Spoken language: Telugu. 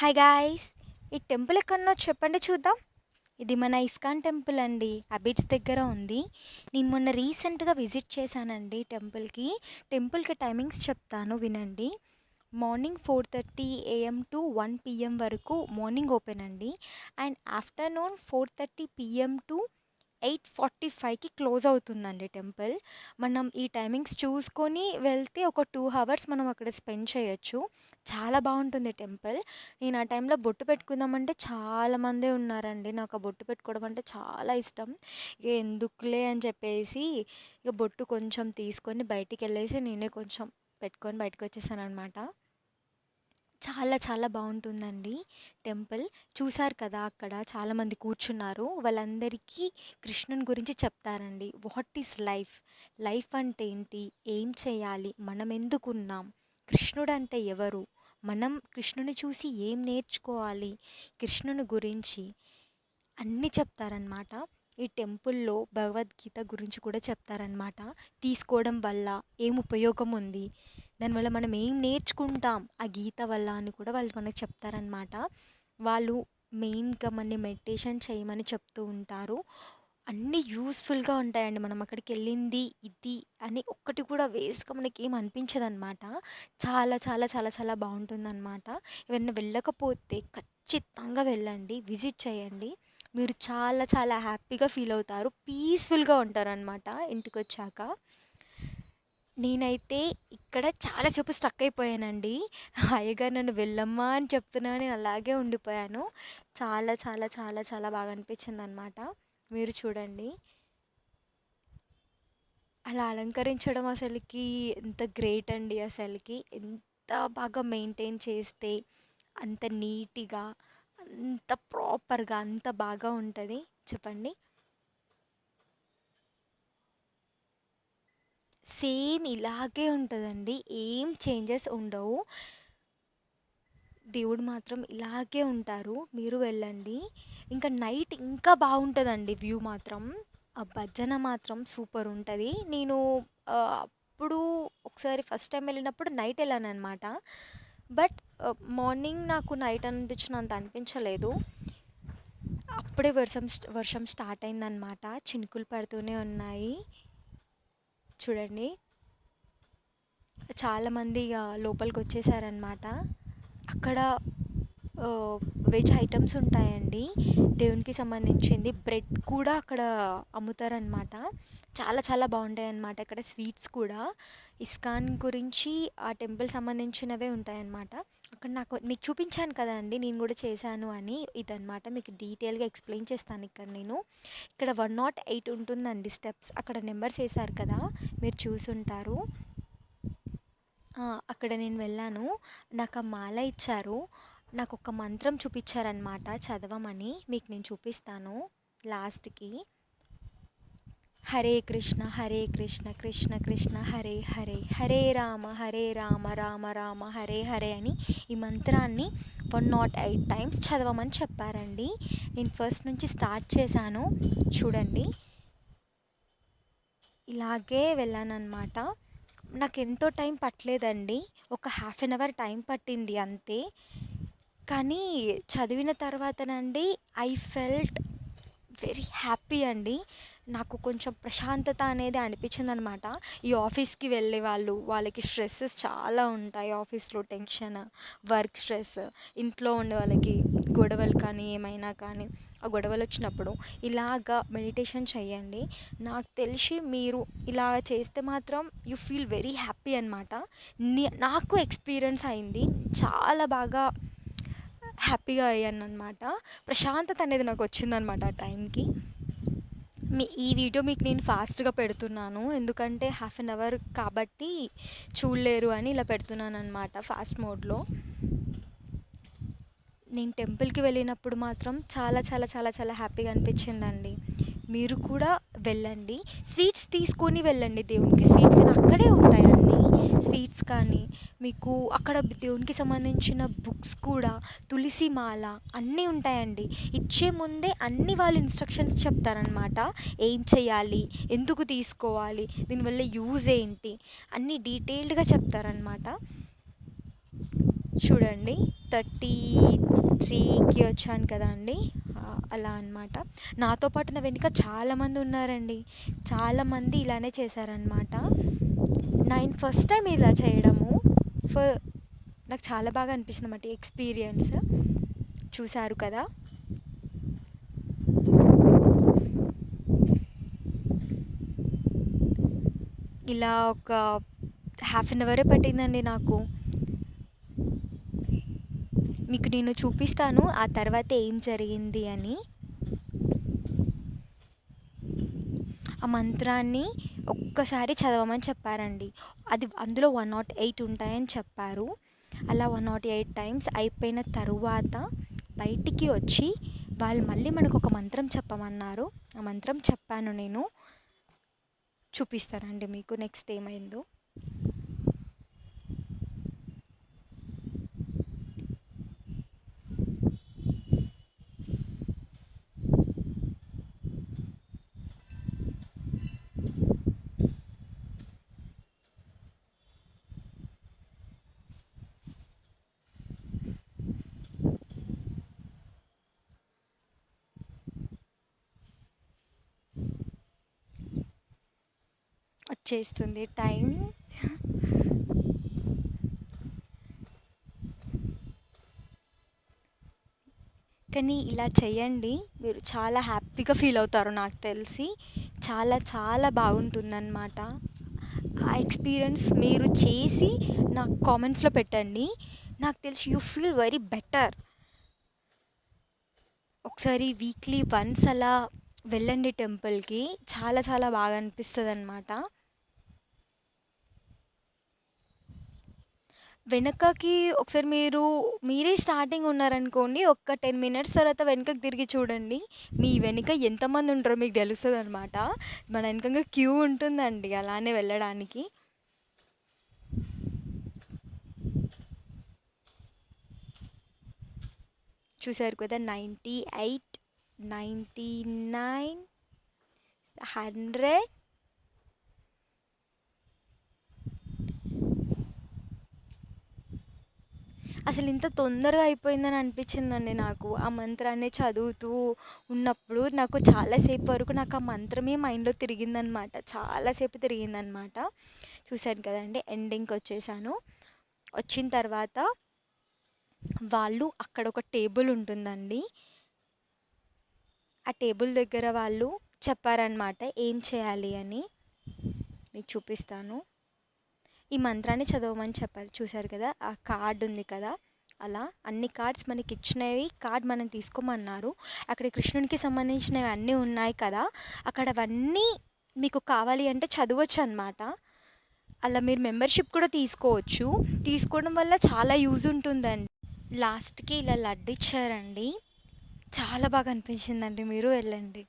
హాయ్ గాయస్ ఈ టెంపుల్ ఎక్కడో చెప్పండి చూద్దాం. ఇది మన ఇస్కాన్ టెంపుల్ అండి. అబిడ్స్ దగ్గర ఉంది. నేను మొన్న రీసెంట్గా విజిట్ చేశానండి టెంపుల్కి టెంపుల్కి టైమింగ్స్ చెప్తాను వినండి. Morning four thirty AM to one PM వరకు మార్నింగ్ ఓపెన్ అండి. And afternoon four thirty PM to eight forty ఫైవ్కి క్లోజ్ అవుతుందండి టెంపుల్. మనం ఈ టైమింగ్స్ చూసుకొని వెళ్తే ఒక టూ అవర్స్ మనం అక్కడ స్పెండ్ చేయొచ్చు. చాలా బాగుంటుంది టెంపుల్. నేను ఆ టైంలో బొట్టు పెట్టుకుందామంటే చాలామందే ఉన్నారండి. నాకు ఆ బొట్టు పెట్టుకోవడం అంటే చాలా ఇష్టం. ఇక ఎందుకులే అని చెప్పేసి ఇక బొట్టు కొంచెం తీసుకొని బయటికి వెళ్ళేసి నేనే కొంచెం పెట్టుకొని బయటకు వచ్చేసాను అనమాట చాలా చాలా బాగుంటుందండి టెంపుల్. చూశారు కదా అక్కడ చాలామంది కూర్చున్నారు. వాళ్ళందరికీ కృష్ణుని గురించి చెప్తారండి. What is life? లైఫ్ అంటే ఏంటి? ఏం చేయాలి? మనం ఎందుకున్నాం? కృష్ణుడు అంటే ఎవరు? మనం కృష్ణుని చూసి ఏం నేర్చుకోవాలి? కృష్ణుని గురించి అన్నీ చెప్తారనమాట ఈ టెంపుల్లో భగవద్గీత గురించి కూడా చెప్తారనమాట తీసుకోవడం వల్ల ఏం ఉపయోగం ఉంది? దానివల్ల మనం ఏం నేర్చుకుంటాం? ఆ గీత వల్ల అని కూడా వాళ్ళు మనకు చెప్తారనమాట వాళ్ళు మెయిన్గా మన మెడిటేషన్ చేయమని చెప్తూ ఉంటారు. అన్నీ యూస్ఫుల్గా ఉంటాయండి. మనం అక్కడికి వెళ్ళింది ఇది అని ఒక్కటి కూడా వేస్ట్గా మనకి ఏం అనిపించదనమాట చాలా చాలా చాలా చాలా బాగుంటుందన్నమాట. ఎవరైనా వెళ్ళకపోతే ఖచ్చితంగా వెళ్ళండి. విజిట్ చేయండి. మీరు చాలా చాలా హ్యాపీగా ఫీల్ అవుతారు. పీస్ఫుల్గా ఉంటారనమాట ఇంటికి వచ్చాక నేనైతే ఇక్కడ చాలాసేపు స్టక్ అయిపోయానండి. హాయిగా నన్ను వెళ్ళమ్మా అని చెప్తున్నా నేను అలాగే ఉండిపోయాను. చాలా చాలా చాలా చాలా బాగా అనిపించింది అనమాట మీరు చూడండి. అలా అలంకరించడం అసలుకి ఎంత గ్రేట్ అండి అసలుకి. ఎంత బాగా మెయింటైన్ చేస్తే అంత నీట్గా అంత ప్రాపర్గా అంత బాగా ఉంటుంది. చెప్పండి. సేమ్ ఇలాగే ఉంటుందండి. ఏం చేంజెస్ ఉండవు. దేవుడు మాత్రం ఇలాగే ఉంటారు. మీరు వెళ్ళండి. ఇంకా నైట్ ఇంకా బాగుంటుందండి వ్యూ మాత్రం. ఆ భజన మాత్రం సూపర్ ఉంటుంది. నేను అప్పుడు ఒకసారి ఫస్ట్ టైం వెళ్ళినప్పుడు నైట్ వెళ్ళాను అనమాట బట్ మార్నింగ్ నాకు నైట్ అనిపించినంత అనిపించలేదు. అప్పుడే వర్షం వర్షం స్టార్ట్ అయిందనమాట చినుకులు పడుతూనే ఉన్నాయి. చూడండి. చాలామంది ఇక లోపలికి వచ్చేసారనమాట అక్కడ వెజ్ ఐటమ్స్ ఉంటాయండి. దేవునికి సంబంధించింది. బ్రెడ్ కూడా అక్కడ అమ్ముతారనమాట చాలా చాలా బాగుంటాయి అన్నమాట అక్కడ స్వీట్స్ కూడా. ఇస్కాన్ గురించి ఆ టెంపుల్ సంబంధించినవే ఉంటాయన్నమాట. అక్కడ నాకు మీకు చూపించాను కదండి నేను కూడా చేశాను అని ఇదనమాట మీకు డీటెయిల్గా ఎక్స్ప్లెయిన్ చేస్తాను ఇక్కడ నేను. ఇక్కడ వన్ నాట్ ఎయిట్ ఉంటుందండి స్టెప్స్. అక్కడ నెంబర్స్ వేశారు కదా. మీరు చూసుంటారు. అక్కడ నేను వెళ్ళాను. నాకు ఆ మాల ఇచ్చారు. నాకు ఒక మంత్రం చూపించారనమాట చదవమని. మీకు నేను చూపిస్తాను లాస్ట్కి. హరే కృష్ణ హరే కృష్ణ కృష్ణ కృష్ణ హరే హరే. హరే రామ హరే రామ రామ రామ హరే హరే అని ఈ మంత్రాన్ని వన్ నాట్ ఎయిట్ టైమ్స్ చదవమని చెప్పారండి. నేను ఫస్ట్ నుంచి స్టార్ట్ చేశాను. చూడండి. ఇలాగే వెళ్ళాను నాకు ఎంతో టైం పట్టలేదండి. ఒక హాఫ్ అన్ అవర్ టైం పట్టింది అంతే. కానీ చదివిన తర్వాతనండి ఐ ఫెల్ట్ వెరీ హ్యాపీ అండి. నాకు కొంచెం ప్రశాంతత అనేది అనిపించింది అనమాట ఈ ఆఫీస్కి వెళ్ళే వాళ్ళు వాళ్ళకి స్ట్రెస్సెస్ చాలా ఉంటాయి ఆఫీస్లో టెన్షన్ వర్క్ స్ట్రెస్. ఇంట్లో ఉండే వాళ్ళకి గొడవలు కానీ ఏమైనా కానీ ఆ గొడవలు వచ్చినప్పుడు ఇలాగా మెడిటేషన్ చేయండి నాకు తెలిసి మీరు ఇలా చేస్తే మాత్రం యు ఫీల్ వెరీ హ్యాపీ అనమాట నాకు ఎక్స్పీరియన్స్ అయింది. చాలా బాగా హ్యాపీగా అయ్యాను అనమాట ప్రశాంతత అనేది నాకు వచ్చిందనమాట ఆ టైంకి. మీ ఈ వీడియో మీకు నేను ఫాస్ట్గా పెడుతున్నాను. ఎందుకంటే హాఫ్ అన్ అవర్ కాబట్టి చూడలేరు అని ఇలా పెడుతున్నాను అనమాట ఫాస్ట్ మోడ్లో. నేను టెంపుల్కి వెళ్ళినప్పుడు మాత్రం చాలా చాలా చాలా చాలా హ్యాపీగా అనిపించిందండి. మీరు కూడా వెళ్ళండి. స్వీట్స్ తీసుకొని వెళ్ళండి దేవునికి. స్వీట్స్ కానీ అక్కడే ఉంటాయి అన్నీ స్వీట్స్ కానీ మీకు అక్కడ దేవునికి సంబంధించిన బుక్స్ కూడా తులసి మాల అన్నీ ఉంటాయండి. ఇచ్చే ముందే అన్ని వాళ్ళు ఇన్స్ట్రక్షన్స్ చెప్తారనమాట ఏం చేయాలి? ఎందుకు తీసుకోవాలి? దీనివల్ల యూజ్ ఏంటి? అన్నీ డీటెయిల్డ్గా చెప్తారనమాట చూడండి. థర్టీ త్రీకి వచ్చాను కదా అండి. అలా అన్నమాట. నాతో పాటు నా వెనుక చాలామంది ఉన్నారండి. చాలామంది ఇలానే చేశారనమాట నైన్ ఫస్ట్ టైం ఇలా చేయడము. ఫ నాకు చాలా బాగా అనిపించింది అన్నమాట ఎక్స్పీరియన్స్. చూశారు కదా? ఇలా ఒక హాఫ్ అన్ అవరే పట్టిందండి నాకు. మీకు నేను చూపిస్తాను. ఆ తర్వాత ఏం జరిగింది అని. ఆ మంత్రాన్ని ఒక్కసారి చదవమని చెప్పారండి. అది అందులో వన్ నాట్ ఎయిట్ ఉంటాయని చెప్పారు. అలా వన్ నాట్ ఎయిట్ టైమ్స్ అయిపోయిన తరువాత బయటికి వచ్చి వాళ్ళు మళ్ళీ మనకు ఒక మంత్రం చెప్పమన్నారు. ఆ మంత్రం చెప్పాను నేను. చూపిస్తానండి మీకు నెక్స్ట్ ఏమైందో. చేస్తుంది టైం. కానీ ఇలా చేయండి. మీరు చాలా హ్యాపీగా ఫీల్ అవుతారు నాకు తెలిసి. చాలా చాలా బాగుంటుందన్నమాట. ఆ ఎక్స్పీరియన్స్ మీరు చేసి నాకు కామెంట్స్లో పెట్టండి. నాకు తెలిసి యూ ఫీల్ వెరీ బెటర్. ఒకసారి వీక్లీ వన్స్ అలా వెళ్ళండి టెంపుల్కి. చాలా చాలా బాగా అనిపిస్తుంది అనమాట వెనకకి ఒకసారి మీరు మీరే స్టార్టింగ్ ఉన్నారనుకోండి ఒక టెన్ మినిట్స్ తర్వాత వెనకకి తిరిగి చూడండి. మీ వెనుక ఎంతమంది ఉంటారో మీకు తెలుస్తుంది అనమాట మన వెనకంగా క్యూ ఉంటుందండి అలానే వెళ్ళడానికి. చూసారు కదా ninety eight ninety nine hundred అసలు ఇంత తొందరగా అయిపోయిందని అనిపించిందండి నాకు. ఆ మంత్రాన్ని చదువుతూ ఉన్నప్పుడు నాకు చాలాసేపు వరకు నాకు ఆ మంత్రమే మైండ్లో తిరిగిందనమాట. చాలాసేపు తిరిగిందనమాట. చూశాను కదండి ఎండింగ్కి వచ్చేసాను. వచ్చిన తర్వాత వాళ్ళు అక్కడ ఒక టేబుల్ ఉంటుందండి. ఆ టేబుల్ దగ్గర వాళ్ళు చెప్పారనమాట ఏం చేయాలి అని. మీకు చూపిస్తాను. ఈ మంత్రాన్ని చదవమని చెప్పారు. చూసారు కదా? ఆ కార్డ్ ఉంది కదా? అలా అన్ని కార్డ్స్ మనకి ఇచ్చినవి కార్డ్ మనం తీసుకోమన్నారు. అక్కడ కృష్ణునికి సంబంధించినవి అన్నీ ఉన్నాయి కదా? అక్కడ అవన్నీ మీకు కావాలి అంటే చదవచ్చు అనమాట అలా మీరు మెంబర్షిప్ కూడా తీసుకోవచ్చు. తీసుకోవడం వల్ల చాలా యూజ్ ఉంటుందండి. లాస్ట్కి ఇలా లడ్డు ఇచ్చారండి. చాలా బాగా అనిపించిందండి మీరు వెళ్ళండి.